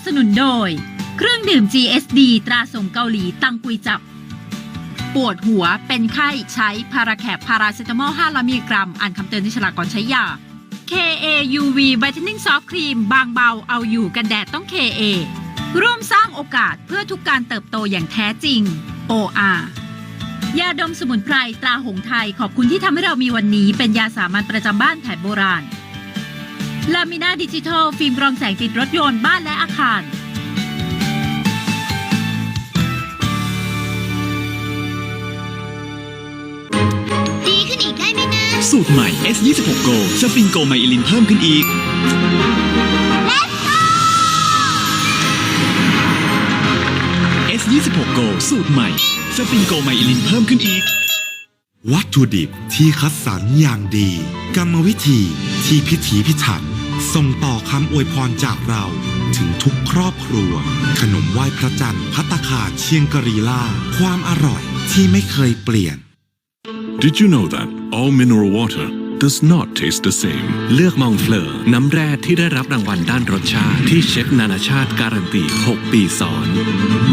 บสนุนโดย เครื่องดื่ม GSD ตราส่งเกาหลีตังกุยจับ ปวดหัวเป็นไข้ใช้พาราแคปพาราเซตามอล 500 มิลลิกรัม อ่านคำเตือนที่ฉลากก่อนใช้ยา KAUV Whitening Soft Cream บางเบาเอาอยู่กันแดดต้อง KA ร่วมสร้างโอกาสเพื่อทุกการเติบโตอย่างแท้จริง OR ยาดมสมุนไพรตราหงไทยขอบคุณที่ทำให้เรามีวันนี้เป็นยาสามัญประจำบ้านแผนโบราณ ลามินาดิจิทัล ฟิล์มกรองแสงติดรถยนต์บ้านและอาคารดีขึ้นอีกได้ไหมนะ สูตรใหม่ S26 Go สฟินโกไมอิลินเพิ่มขึ้นอีก S26 Go สูตรใหม่สฟินโกไมอิลินเพิ่มขึ้นอีก วัตถุดิบที่คัดสรรอย่างดี กรรมวิธีที่พิถีพิถัน ส่งต่อคำอวยพรจากเราถึงทุกครอบครัว ขนมไหว้พระจันทร์พัตตาคารเชียงกรีล่า ความอร่อยที่ไม่เคยเปลี่ยน Did you know that all mineral water does not taste the same? เลือกมองเฟลอร์น้ำแร่ที่ได้รับรางวัลด้านรสชาติ ที่เชฟนานาชาติการันตี 6 ปีซ้อน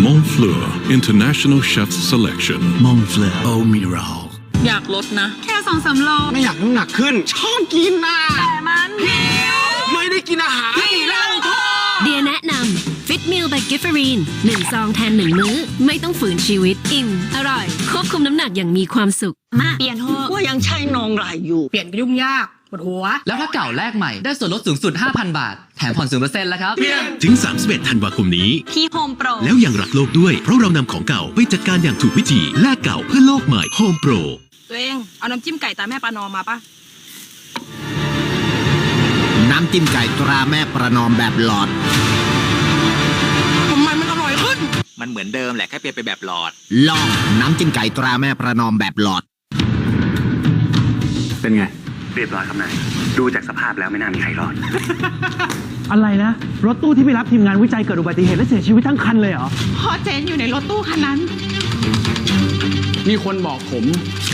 Montfleur International Chef's Selection. มองเฟลอโอมิรัลอยากลดนะ แค่สองสามโลไม่อยากน้ำหนักขึ้น ชอบกินน่ะแต่มัน ฟเฟอรีนหนึ่งซองแทนหนึ่งมื้อ ไม่ต้องฝืนชีวิต อิ่ม อร่อย ควบคุมน้ำหนักอย่างมีความสุข มาเปลี่ยนเถอะว่ายังใช่นองไหลอยู่ เปลี่ยนก็ยุ่งยากปวดหัว แล้วถ้าเก่าแลกใหม่ได้ส่วนลดสูงสุด 5,000 บาท แถมผ่อน0%แล้วครับ ถึง 31 ธันวาคมนี้ ที่โฮมโปร แล้วยังรักโลกด้วย เพราะเรานำของเก่าไปจัดการอย่างถูกวิธี แลกเก่าเพื่อโลกใหม่ Home Pro ตัวเองเอาน้ำจิ้มไก่ตาแม่ปลานอมมาปะน้ำจิ้มไก่ตราแม่ประนอมแบบหลอด มันเหมือนเดิมแหละแค่เปลี่ยนไปแบบหลอด ลองน้ำจิ้มไก่ตราแม่ประนอมแบบหลอด เป็นไง เรียบร้อยครับนาย ดูจากสภาพแล้วไม่น่ามีใครรอด อะไรนะ รถตู้ที่ไปรับทีมงานวิจัยเกิดอุบัติเหตุและเสียชีวิตทั้งคันเลยเหรอ พ่อเจนอยู่ในรถตู้คันนั้น มีคนบอกผม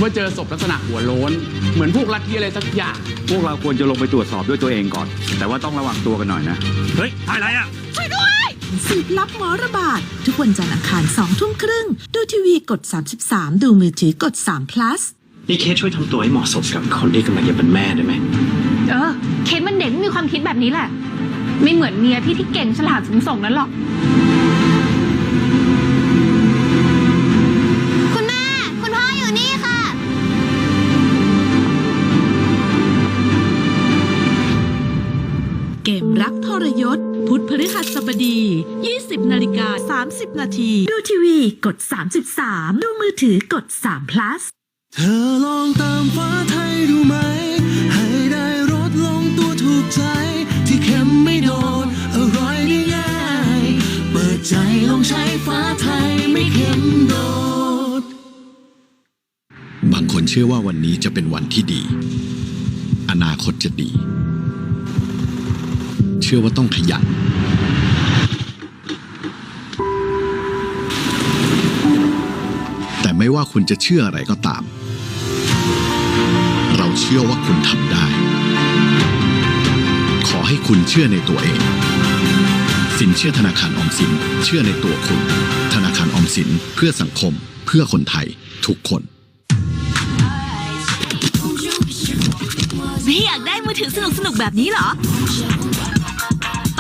ว่าเจอศพลักษณะหัวโล้น เหมือนพวกลัทธิอะไรสักอย่าง พวกเราควรจะลงไปตรวจสอบด้วยตัวเองก่อน แต่ว่าต้องระวังตัวกันหน่อยนะ เฮ้ยอะไรอะ สืบลับหมอระบาด ทุกวันจันทร์อังคารสองทุ่มครึ่ง ดูทีวีกด 33 ดูมือถือกด3 plus นี่เคสช่วยทำตัวให้เหมาะสมกับคนที่กำลังจะเป็นแม่ได้ไหม เออ เคสมันเด็กไม่มีความคิดแบบนี้แหละ ไม่เหมือนเมียพี่ที่เก่งฉลาดสูงส่งนั้นหรอก รักทรยศ พุธพฤหัสบดี 20 นาฬิกา 30 นาที ดูทีวีกด 33 ดูมือถือกด3 plus เธอลองตามฟ้าไทยดูไหม ให้ได้รสลงตัวถูกใจ ที่เค็มไม่โดนอร่อยได้ง่ายเปิดใจลองใช้ฟ้าไทยไม่เค็มโดด บางคนเชื่อว่าวันนี้จะเป็นวันที่ดี อนาคตจะดี เชื่อว่าต้องขยันแต่ไม่ว่าคุณจะเชื่ออะไรก็ตาม เราเชื่อว่าคุณทำได้ ขอให้คุณเชื่อในตัวเอง สินเชื่อธนาคารออมสิน เชื่อในตัวคุณ ธนาคารออมสินเพื่อสังคม เพื่อคนไทย ทุกคนไม่อยากได้มือถือสนุกสนุกแบบนี้เหรอ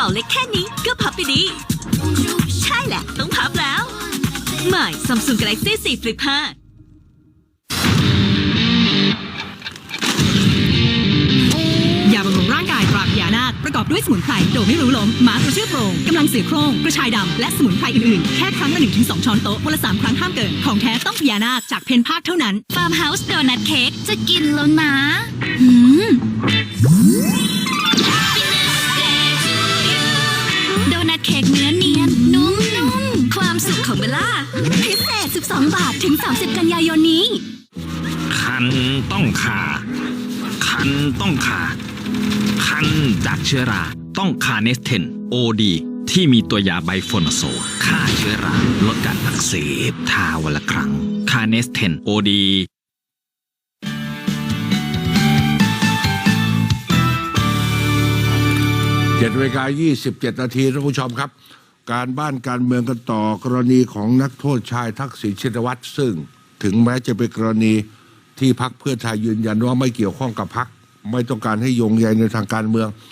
ป่าเล็กแค่นี้ก็พับไปดี ใช่แหละ ต้องพับแล้ว ใหม่ Samsung Galaxy 4 Flip 5ยาบำรุงร่างกายตราพยานาคประกอบด้วยสมุนไพรโดยไม่รู้ล้มม้าตัวชื่อโปรงกำลังเสือโครงกระชายดำและสมุนไพรอื่นๆ แค่ครั้งละ1-2 ช้อนโต๊ะวันละ3ครั้งห้ามเกิน ของแท้ต้องพยานาคจากเพนภาคเท่านั้น Farmhouse Donut Cake จะกินแล้วนะหืม ค้กเนื้อเนียน นุ่มๆความสุขของเบลล่าพิเศษ 12 บาทถึง 30 กันยายนนี้ คันต้องขาคันต้องขาคันจากเชื้อรา ต้องคาเนสเทนโอดี ที่มีตัวยาไบโฟนโซฆ่าเชื้อรา ลดการอักเสบทาวันละครั้งคาเนสเทนโอดี จ็ดนาฬิกา27นาทีท่านผู้ชมครับ การบ้านการเมืองกันต่อกรณีของนักโทษชายทักษิณชินวัตรซึ่ง ถึงแม้จะเป็นกรณีที่พักเพื่อไทยยืนยันว่าไม่เกี่ยวข้องกับพักไม่ต้องการให้โยงใยในทางการเมือง